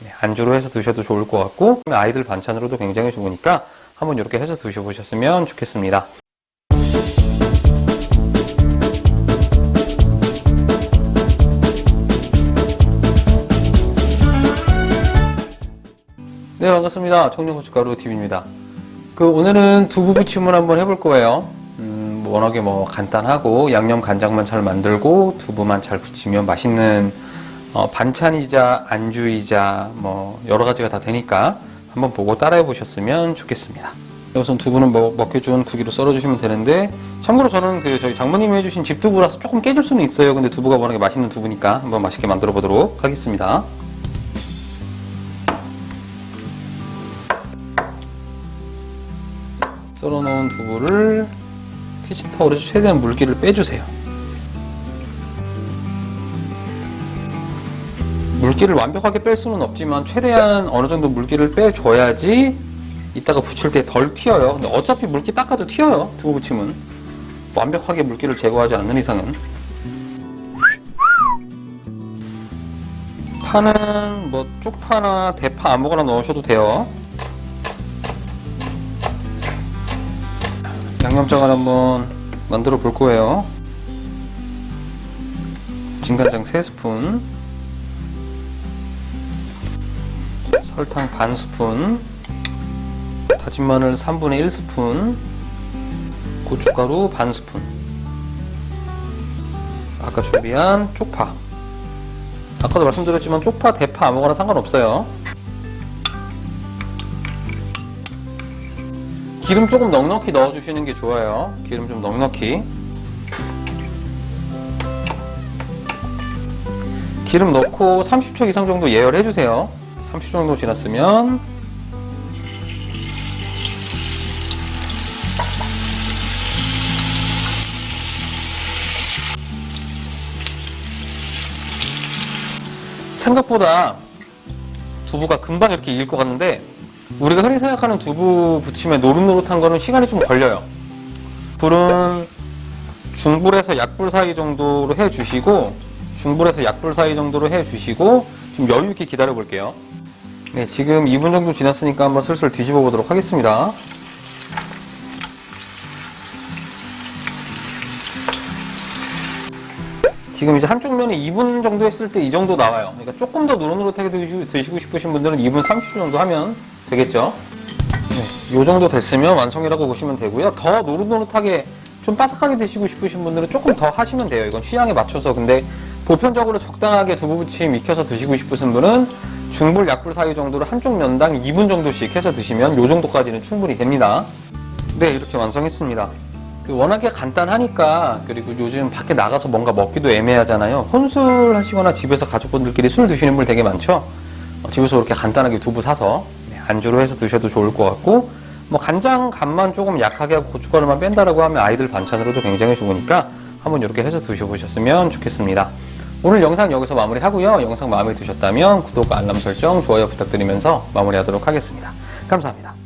네, 안주로 해서 드셔도 좋을 것 같고 아이들 반찬으로도 굉장히 좋으니까 한번 이렇게 해서 드셔보셨으면 좋겠습니다. 네 반갑습니다. 청년고춧가루 TV입니다. 그 오늘은 두부 부침을 한번 해볼 거예요. 음, 뭐 워낙에 뭐 간단하고 양념 간장만 잘 만들고 두부만 잘 부치면 맛있는 어, 반찬이자 안주이자 뭐 여러 가지가 다 되니까 한번 보고 따라해 보셨으면 좋겠습니다. 우선 두부는 먹기 좋은 크기로 썰어주시면 되는데 참고로 저는 그 저희 장모님이 해주신 집두부라서 조금 깨질 수는 있어요. 근데 두부가 워낙에 맛있는 두부니까 한번 맛있게 만들어 보도록 하겠습니다. 썰어놓은 두부를 키친타올에서 최대한 물기를 빼주세요. 물기를 완벽하게 뺄 수는 없지만 최대한 어느 정도 물기를 빼줘야지 이따가 부칠 때덜 튀어요. 근데 어차피 물기 닦아도 튀어요. 두부 부침은 완벽하게 물기를 제거하지 않는 이상은 파는 뭐 쪽파나 대파 아무거나 넣으셔도 돼요. 양념장을 한번 만들어 볼 거예요. 진간장 3스푼, 설탕 반 스푼, 다진 마늘 3분의 1 스푼, 고춧가루 반 스푼, 아까 준비한 쪽파. 아까도 말씀드렸지만 쪽파, 대파 아무거나 상관없어요. 기름 조금 넉넉히 넣어주시는 게 좋아요. 기름 좀 넉넉히. 기름 넣고 30초 이상 정도 예열해 주세요. 30초 정도 지났으면 생각보다 두부가 금방 이렇게 익을 것 같는데 우리가 흔히 생각하는 두부 부침에 노릇노릇한 거는 시간이 좀 걸려요. 불은 중불에서 약불 사이 정도로 해 주시고 중불에서 약불 사이 정도로 해 주시고 좀 여유 있게 기다려 볼게요. 네, 지금 2분 정도 지났으니까 한번 슬슬 뒤집어 보도록 하겠습니다. 지금 이제 한쪽 면에 2분 정도 했을 때 이 정도 나와요. 그러니까 조금 더 노릇노릇하게 드시고, 싶으신 분들은 2분 30초 정도 하면 되겠죠. 네, 이 정도 됐으면 완성이라고 보시면 되고요. 더 노릇노릇하게 좀 바삭하게 드시고 싶으신 분들은 조금 더 하시면 돼요. 이건 취향에 맞춰서. 근데 보편적으로 적당하게 두부 부침 익혀서 드시고 싶으신 분은 중불, 약불 사이 정도로 한쪽 면당 2분 정도씩 해서 드시면 이 정도까지는 충분히 됩니다. 네, 이렇게 완성했습니다. 그 워낙에 간단하니까 그리고 요즘 밖에 나가서 뭔가 먹기도 애매하잖아요. 혼술 하시거나 집에서 가족분들끼리 술 드시는 분 되게 많죠. 어, 집에서 그렇게 간단하게 두부 사서 네, 안주로 해서 드셔도 좋을 것 같고 뭐 간장 간만 조금 약하게 하고 고춧가루만 뺀다라고 하면 아이들 반찬으로도 굉장히 좋으니까 한번 이렇게 해서 드셔보셨으면 좋겠습니다. 오늘 영상 여기서 마무리하고요. 영상 마음에 드셨다면 구독, 알람 설정, 좋아요 부탁드리면서 마무리하도록 하겠습니다. 감사합니다.